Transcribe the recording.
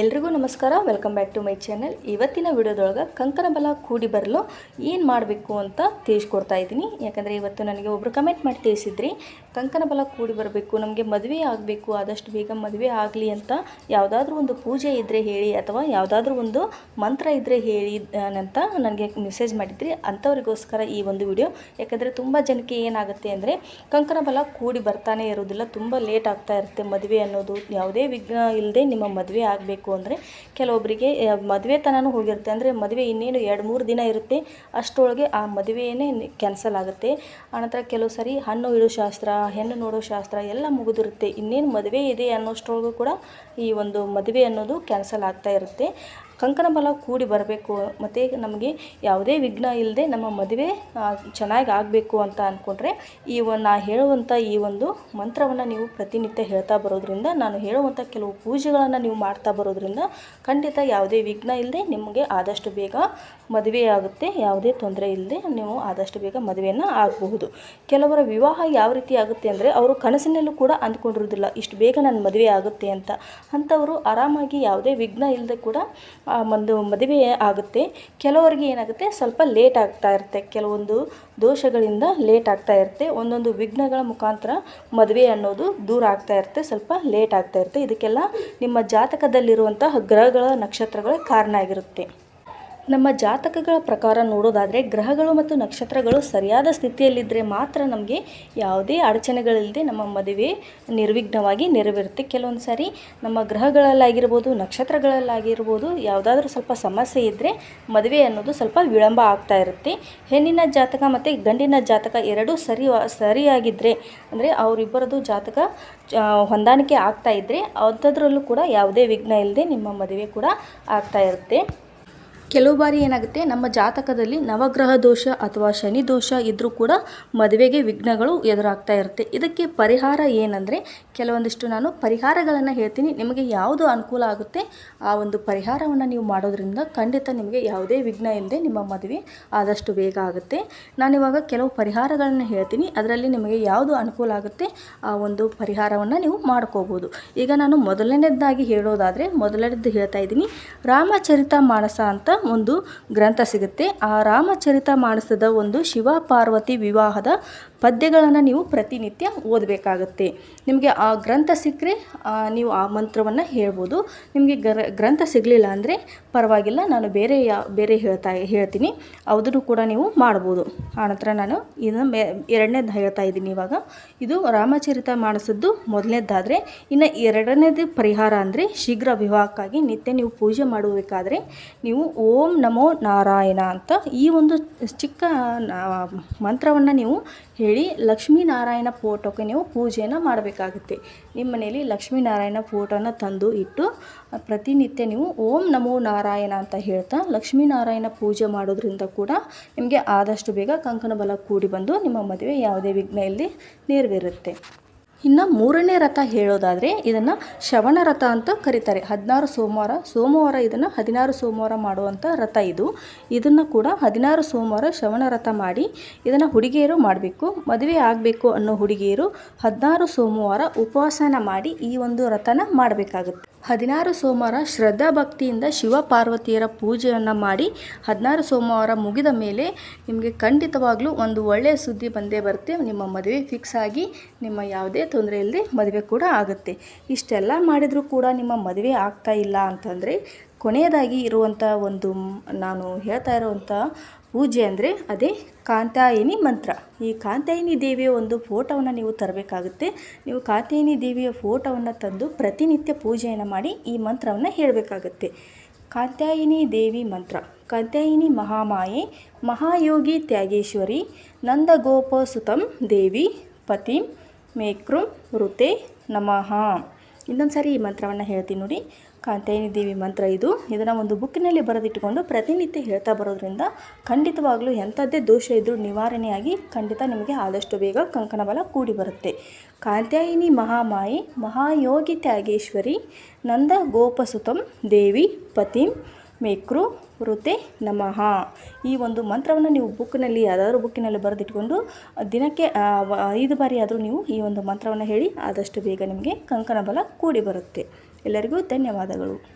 ಎಲ್ರಿಗೂ ನಮಸ್ಕಾರ. Welcome back to my channel ಇವತ್ತಿನ ವಿಡಿಯೋದೊಳಗೆ ಕಂಕಣ ಬಲ ಕೂಡಿ ಬರಲು ಏನು ಮಾಡಬೇಕು ಅಂತ ತಿಳಿಸ್ಕೊಡ್ತಾ ಇದ್ದೀನಿ. ಯಾಕಂದರೆ ಇವತ್ತು ನನಗೆ ಒಬ್ಬರು ಕಮೆಂಟ್ ಮಾಡಿ ತಿಳಿಸಿದ್ರಿ ಕಂಕಣ ಬಲ ಕೂಡಿ ಬರಬೇಕು, ನಮಗೆ ಮದುವೆ ಆಗಬೇಕು, ಆದಷ್ಟು ಬೇಗ ಮದುವೆ ಆಗಲಿ ಅಂತ ಯಾವುದಾದ್ರೂ ಒಂದು ಪೂಜೆ ಇದ್ದರೆ ಹೇಳಿ ಅಥವಾ ಯಾವುದಾದ್ರೂ ಒಂದು ಮಂತ್ರ ಇದ್ದರೆ ಹೇಳಿ ಅಂತ ನನಗೆ ಮೆಸೇಜ್ ಮಾಡಿದ್ರಿ. ಅಂಥವ್ರಿಗೋಸ್ಕರ ಈ ಒಂದು ವಿಡಿಯೋ. ಯಾಕಂದರೆ ತುಂಬ ಜನಕ್ಕೆ ಏನಾಗುತ್ತೆ ಅಂದರೆ ಕಂಕಣ ಬಲ ಕೂಡಿ ಬರ್ತಾನೆ ಇರೋದಿಲ್ಲ ತುಂಬ ಲೇಟ್ ಆಗ್ತಾ ಇರುತ್ತೆ ಮದುವೆ ಅನ್ನೋದು. ಯಾವುದೇ ವಿಘ್ನ ಇಲ್ಲದೆ ನಿಮ್ಮ ಮದುವೆ ಆಗಬೇಕು. ಅಂದರೆ ಕೆಲವೊಬ್ಬರಿಗೆ ಮದುವೆ ತನಕ ಹೋಗಿರುತ್ತೆ. ಅಂದರೆ ಮದುವೆ ಇನ್ನೇನು ಎರಡು ಮೂರು ದಿನ ಇರುತ್ತೆ. ಅಷ್ಟರೊಳಗೆ ಆ ಮದುವೆಯೇ ಕ್ಯಾನ್ಸಲ್ ಆಗುತ್ತೆ. ಆನಂತರ ಕೆಲವು ಸರಿ ಹಣ್ಣು ಇಡೋ ಶಾಸ್ತ್ರ, ಹೆಣ್ಣು ನೋಡೋ ಶಾಸ್ತ್ರ ಎಲ್ಲ ಮುಗಿದಿರುತ್ತೆ. ಇನ್ನೇನು ಮದುವೆ ಇದೆ ಅನ್ನೋಷ್ಟರೊಳಗೂ ಕೂಡ ಈ ಒಂದು ಮದುವೆ ಅನ್ನೋದು ಕ್ಯಾನ್ಸಲ್ ಆಗ್ತಾ ಇರುತ್ತೆ. ಕಂಕಣ ಬಲ ಕೂಡಿ ಬರಬೇಕು. ಮತ್ತು ನಮಗೆ ಯಾವುದೇ ವಿಘ್ನ ಇಲ್ಲದೆ ನಮ್ಮ ಮದುವೆ ಚೆನ್ನಾಗಿ ಆಗಬೇಕು ಅಂತ ಅಂದ್ಕೊಂಡ್ರೆ ಈ ನಾ ಹೇಳುವಂಥ ಈ ಒಂದು ಮಂತ್ರವನ್ನು ನೀವು ಪ್ರತಿನಿತ್ಯ ಹೇಳ್ತಾ ಬರೋದ್ರಿಂದ, ನಾನು ಹೇಳುವಂಥ ಕೆಲವು ಪೂಜೆಗಳನ್ನು ನೀವು ಮಾಡ್ತಾ ಬರೋದ್ರಿಂದ ಖಂಡಿತ ಯಾವುದೇ ವಿಘ್ನ ಇಲ್ಲದೆ ನಿಮಗೆ ಆದಷ್ಟು ಬೇಗ ಮದುವೆ ಆಗುತ್ತೆ. ಯಾವುದೇ ತೊಂದರೆ ಇಲ್ಲದೆ ನೀವು ಆದಷ್ಟು ಬೇಗ ಮದುವೆಯನ್ನು ಆಗಬಹುದು. ಕೆಲವರ ವಿವಾಹ ಯಾವ ರೀತಿ ಆಗುತ್ತೆ ಅಂದರೆ, ಅವರು ಕನಸಿನಲ್ಲೂ ಕೂಡ ಅಂದ್ಕೊಂಡಿರೋದಿಲ್ಲ ಇಷ್ಟು ಬೇಗ ನನ್ನ ಮದುವೆ ಆಗುತ್ತೆ ಅಂತ. ಅಂಥವರು ಆರಾಮಾಗಿ ಯಾವುದೇ ವಿಘ್ನ ಇಲ್ಲದೆ ಕೂಡ ಒಂದು ಮದುವೆ ಆಗುತ್ತೆ. ಕೆಲವರಿಗೆ ಏನಾಗುತ್ತೆ, ಸ್ವಲ್ಪ ಲೇಟ್ ಆಗ್ತಾ ಇರುತ್ತೆ. ಕೆಲವೊಂದು ದೋಷಗಳಿಂದ ಲೇಟ್ ಆಗ್ತಾ ಇರುತ್ತೆ. ಒಂದೊಂದು ವಿಘ್ನಗಳ ಮುಖಾಂತರ ಮದುವೆ ಅನ್ನೋದು ದೂರ ಆಗ್ತಾ ಇರುತ್ತೆ. ಸ್ವಲ್ಪ ಲೇಟ್ ಆಗ್ತಾ ಇರುತ್ತೆ. ಇದಕ್ಕೆಲ್ಲ ನಿಮ್ಮ ಜಾತಕದಲ್ಲಿರುವಂತಹ ಗ್ರಹಗಳ ನಕ್ಷತ್ರಗಳೇ ಕಾರಣ ಆಗಿರುತ್ತೆ. ನಮ್ಮ ಜಾತಕಗಳ ಪ್ರಕಾರ ನೋಡೋದಾದರೆ ಗ್ರಹಗಳು ಮತ್ತು ನಕ್ಷತ್ರಗಳು ಸರಿಯಾದ ಸ್ಥಿತಿಯಲ್ಲಿದ್ದರೆ ಮಾತ್ರ ನಮಗೆ ಯಾವುದೇ ಅಡಚಣೆಗಳಿಲ್ಲದೆ ನಮ್ಮ ಮದುವೆ ನಿರ್ವಿಘ್ನವಾಗಿ ನೆರವೇರುತ್ತೆ. ಕೆಲವೊಂದು ಸಾರಿ ನಮ್ಮ ಗ್ರಹಗಳಲ್ಲಾಗಿರ್ಬೋದು, ನಕ್ಷತ್ರಗಳಲ್ಲಾಗಿರ್ಬೋದು, ಯಾವುದಾದ್ರೂ ಸ್ವಲ್ಪ ಸಮಸ್ಯೆ ಇದ್ದರೆ ಮದುವೆ ಅನ್ನೋದು ಸ್ವಲ್ಪ ವಿಳಂಬ ಆಗ್ತಾ ಇರುತ್ತೆ. ಹೆಣ್ಣಿನ ಜಾತಕ ಮತ್ತು ಗಂಡಿನ ಜಾತಕ ಎರಡೂ ಸರಿ ಸರಿಯಾಗಿದ್ದರೆ ಅಂದರೆ ಅವರಿಬ್ಬರದು ಜಾತಕ ಹೊಂದಾಣಿಕೆ ಆಗ್ತಾ ಇದ್ದರೆ ಅಂಥದ್ರಲ್ಲೂ ಕೂಡ ಯಾವುದೇ ವಿಘ್ನ ಇಲ್ಲದೆ ನಿಮ್ಮ ಮದುವೆ ಕೂಡ ಆಗ್ತಾ ಇರುತ್ತೆ. ಕೆಲವು ಬಾರಿ ಏನಾಗುತ್ತೆ, ನಮ್ಮ ಜಾತಕದಲ್ಲಿ ನವಗ್ರಹ ದೋಷ ಅಥವಾ ಶನಿ ದೋಷ ಇದ್ದರೂ ಕೂಡ ಮದುವೆಗೆ ವಿಘ್ನಗಳು ಎದುರಾಗ್ತಾ ಇರುತ್ತೆ. ಇದಕ್ಕೆ ಪರಿಹಾರ ಏನಂದರೆ, ಕೆಲವೊಂದಿಷ್ಟು ನಾನು ಪರಿಹಾರಗಳನ್ನು ಹೇಳ್ತೀನಿ. ನಿಮಗೆ ಯಾವುದು ಅನುಕೂಲ ಆಗುತ್ತೆ, ಆ ಒಂದು ಪರಿಹಾರವನ್ನು ನೀವು ಮಾಡೋದ್ರಿಂದ ಖಂಡಿತ ನಿಮಗೆ ಯಾವುದೇ ವಿಘ್ನ ಇಲ್ಲದೆ ನಿಮ್ಮ ಮದುವೆ ಆದಷ್ಟು ಬೇಗ ಆಗುತ್ತೆ. ನಾನಿವಾಗ ಕೆಲವು ಪರಿಹಾರಗಳನ್ನು ಹೇಳ್ತೀನಿ. ಅದರಲ್ಲಿ ನಿಮಗೆ ಯಾವುದು ಅನುಕೂಲ ಆಗುತ್ತೆ, ಆ ಒಂದು ಪರಿಹಾರವನ್ನು ನೀವು ಮಾಡ್ಕೋಬೋದು. ಈಗ ನಾನು ಮೊದಲನೇದಾಗಿ ಹೇಳೋದಾದರೆ ಮೊದಲನೇದ್ದು ಹೇಳ್ತಾ ಇದ್ದೀನಿ, ರಾಮಚರಿತ ಮಾನಸ ಅಂತ ಒಂದು ಗ್ರಂಥ ಸಿಗುತ್ತೆ. ಆ ರಾಮಚರಿತ ಮಾನಸದ ಒಂದು ಶಿವ ಪಾರ್ವತಿ ವಿವಾಹದ ಪದ್ಯಗಳನ್ನು ನೀವು ಪ್ರತಿನಿತ್ಯ ಓದಬೇಕಾಗತ್ತೆ. ನಿಮಗೆ ಆ ಗ್ರಂಥ ಸಿಕ್ಕರೆ ನೀವು ಆ ಮಂತ್ರವನ್ನು ಹೇಳ್ಬೋದು. ನಿಮಗೆ ಗ್ರ, ಗ್ರಂಥ ಸಿಗಲಿಲ್ಲ ಅಂದರೆ ಪರವಾಗಿಲ್ಲ, ನಾನು ಬೇರೆ ಯಾ, ಬೇರೆ ಹೇಳ್ತಾ, ಹೇಳ್ತೀನಿ. ಅದನ್ನು ಕೂಡ ನೀವು ಮಾಡ್ಬೋದು. ಆನಂತರ ನಾನು ಇದನ್ನು ಎರಡನೇದು ಹೇಳ್ತಾ ಇದ್ದೀನಿ ಇವಾಗ. ಇದು ರಾಮಚರಿತ ಮಾಡಿಸಿದ್ದು ಮೊದಲನೇದಾದರೆ, ಇನ್ನು ಎರಡನೇದು ಪರಿಹಾರ ಅಂದರೆ ಶೀಘ್ರ ವಿವಾಹಕ್ಕಾಗಿ ನಿತ್ಯ ನೀವು ಪೂಜೆ ಮಾಡಬೇಕಾದ್ರೆ ನೀವು ಓಂ ನಮೋ ನಾರಾಯಣ ಅಂತ ಈ ಒಂದು ಚಿಕ್ಕ ಮಂತ್ರವನ್ನು ನೀವು ಹೇಳಿ ಲಕ್ಷ್ಮೀನಾರಾಯಣ ಫೋಟೋಕ್ಕೆ ನೀವು ಪೂಜೆಯನ್ನು ಮಾಡಬೇಕಾಗುತ್ತೆ. ನಿಮ್ಮ ಮನೆಯಲ್ಲಿ ಲಕ್ಷ್ಮೀನಾರಾಯಣ ಫೋಟೋನ ತಂದು ಇಟ್ಟು, ಪ್ರತಿನಿತ್ಯ ನೀವು ಓಂ ನಮೋ ನಾರಾಯಣ ಅಂತ ಹೇಳ್ತಾ ಲಕ್ಷ್ಮೀನಾರಾಯಣ ಪೂಜೆ ಮಾಡೋದ್ರಿಂದ ಕೂಡ ನಿಮಗೆ ಆದಷ್ಟು ಬೇಗ ಕಂಕಣ ಬಲ ಕೂಡಿ ಬಂದು ನಿಮ್ಮ ಮದುವೆ ಯಾವುದೇ ವಿಘ್ನ ಇಲ್ಲದೆ ನೆರವೇರುತ್ತೆ. ಇನ್ನು ಮೂರನೇ ರಥ ಹೇಳೋದಾದರೆ ಇದನ್ನು ಶ್ರವಣ ರಥ ಅಂತ ಕರೀತಾರೆ. ಹದಿನಾರು ಸೋಮವಾರ ಸೋಮವಾರ ಇದನ್ನು ಹದಿನಾರು ಸೋಮವಾರ ಮಾಡುವಂಥ ರಥ ಇದು. ಇದನ್ನು ಕೂಡ ಹದಿನಾರು ಸೋಮವಾರ ಶ್ರವಣ ರಥ ಮಾಡಿ ಇದನ್ನು ಹುಡುಗಿಯರು ಮಾಡಬೇಕು. ಮದುವೆ ಆಗಬೇಕು ಅನ್ನೋ ಹುಡುಗಿಯರು ಹದಿನಾರು ಸೋಮವಾರ ಉಪವಾಸನ ಮಾಡಿ ಈ ಒಂದು ರಥನ ಮಾಡಬೇಕಾಗುತ್ತೆ. ಹದಿನಾರು ಸೋಮವಾರ ಶ್ರದ್ಧಾ ಭಕ್ತಿಯಿಂದ ಶಿವ ಪಾರ್ವತಿಯರ ಪೂಜೆಯನ್ನು ಮಾಡಿ ಹದಿನಾರು ಸೋಮವಾರ ಮುಗಿದ ಮೇಲೆ ನಿಮಗೆ ಖಂಡಿತವಾಗ್ಲೂ ಒಂದು ಒಳ್ಳೆಯ ಸುದ್ದಿ ಬಂದೇ ಬರುತ್ತೆ. ನಿಮ್ಮ ಮದುವೆ ಫಿಕ್ಸ್ ಆಗಿ ನಿಮ್ಮ ಯಾವುದೇ ತೊಂದರೆ ಇಲ್ಲದೆ ಮದುವೆ ಕೂಡ ಆಗುತ್ತೆ. ಇಷ್ಟೆಲ್ಲ ಮಾಡಿದರೂ ಕೂಡ ನಿಮ್ಮ ಮದುವೆ ಆಗ್ತಾ ಇಲ್ಲ ಅಂತಂದರೆ ಕೊನೆಯದಾಗಿ ಇರುವಂಥ ಒಂದು ನಾನು ಹೇಳ್ತಾ ಇರುವಂಥ ಪೂಜೆ ಅಂದರೆ ಅದೇ ಕಾಂತಾಯಿನಿ ಮಂತ್ರ. ಈ ಕಾಂತಾಯಿನಿ ದೇವಿಯ ಒಂದು ಫೋಟೋವನ್ನು ನೀವು ತರಬೇಕಾಗುತ್ತೆ. ನೀವು ಕಾಂತಾಯಿನಿ ದೇವಿಯ ಫೋಟೋವನ್ನು ತಂದು ಪ್ರತಿನಿತ್ಯ ಪೂಜೆಯನ್ನು ಮಾಡಿ ಈ ಮಂತ್ರವನ್ನು ಹೇಳಬೇಕಾಗುತ್ತೆ. ಕಾಂತಾಯಿನಿ ದೇವಿ ಮಂತ್ರ. ಕಾಂತಾಯಿನಿ ಮಹಾಮಾಯೆ, ಮಹಾಯೋಗಿ ತ್ಯಾಗೇಶ್ವರಿ, ನಂದಗೋಪಸುತಂ ದೇವಿ ಪತಿಂ ಮೇಕೃಂ ಋತೆ ನಮಃ. ಇನ್ನೊಂದು ಸಾರಿ ಈ ಮಂತ್ರವನ್ನು ಹೇಳ್ತೀನಿ ನೋಡಿ. ಕಾಂತೇನಿ ದೇವಿ ಮಂತ್ರ ಇದು. ಇದನ್ನು ಒಂದು ಬುಕ್ಕಿನಲ್ಲಿ ಬರೆದಿಟ್ಟುಕೊಂಡು ಪ್ರತಿನಿತ್ಯ ಹೇಳ್ತಾ ಬರೋದ್ರಿಂದ ಖಂಡಿತವಾಗ್ಲೂ ಎಂಥದ್ದೇ ದೋಷ ಇದ್ದರೂ ನಿವಾರಣೆಯಾಗಿ ಖಂಡಿತ ನಿಮಗೆ ಆದಷ್ಟು ಬೇಗ ಕಂಕಣ ಬಲ ಕೂಡಿ ಬರುತ್ತೆ. ಕಾಂತಾಯಿನಿ ಮಹಾಮಾಯಿ, ಮಹಾಯೋಗಿ ತ್ಯಾಗೇಶ್ವರಿ, ನಂದ ಗೋಪಸುತಂ ದೇವಿ ಪತಿಂ ಮೇಕ್ರು ವೃತೆ ನಮಃ. ಈ ಒಂದು ಮಂತ್ರವನ್ನು ನೀವು ಬುಕ್ನಲ್ಲಿ, ಯಾವುದಾದ್ರೂ ಬುಕ್ಕಿನಲ್ಲಿ ಬರೆದಿಟ್ಕೊಂಡು, ದಿನಕ್ಕೆ ಐದು ಬಾರಿ ಆದರೂ ನೀವು ಈ ಒಂದು ಮಂತ್ರವನ್ನು ಹೇಳಿ ಆದಷ್ಟು ಬೇಗ ನಿಮಗೆ ಕಂಕಣ ಬಲ ಕೂಡಿ ಬರುತ್ತೆ. ಎಲ್ಲರಿಗೂ ಧನ್ಯವಾದಗಳು.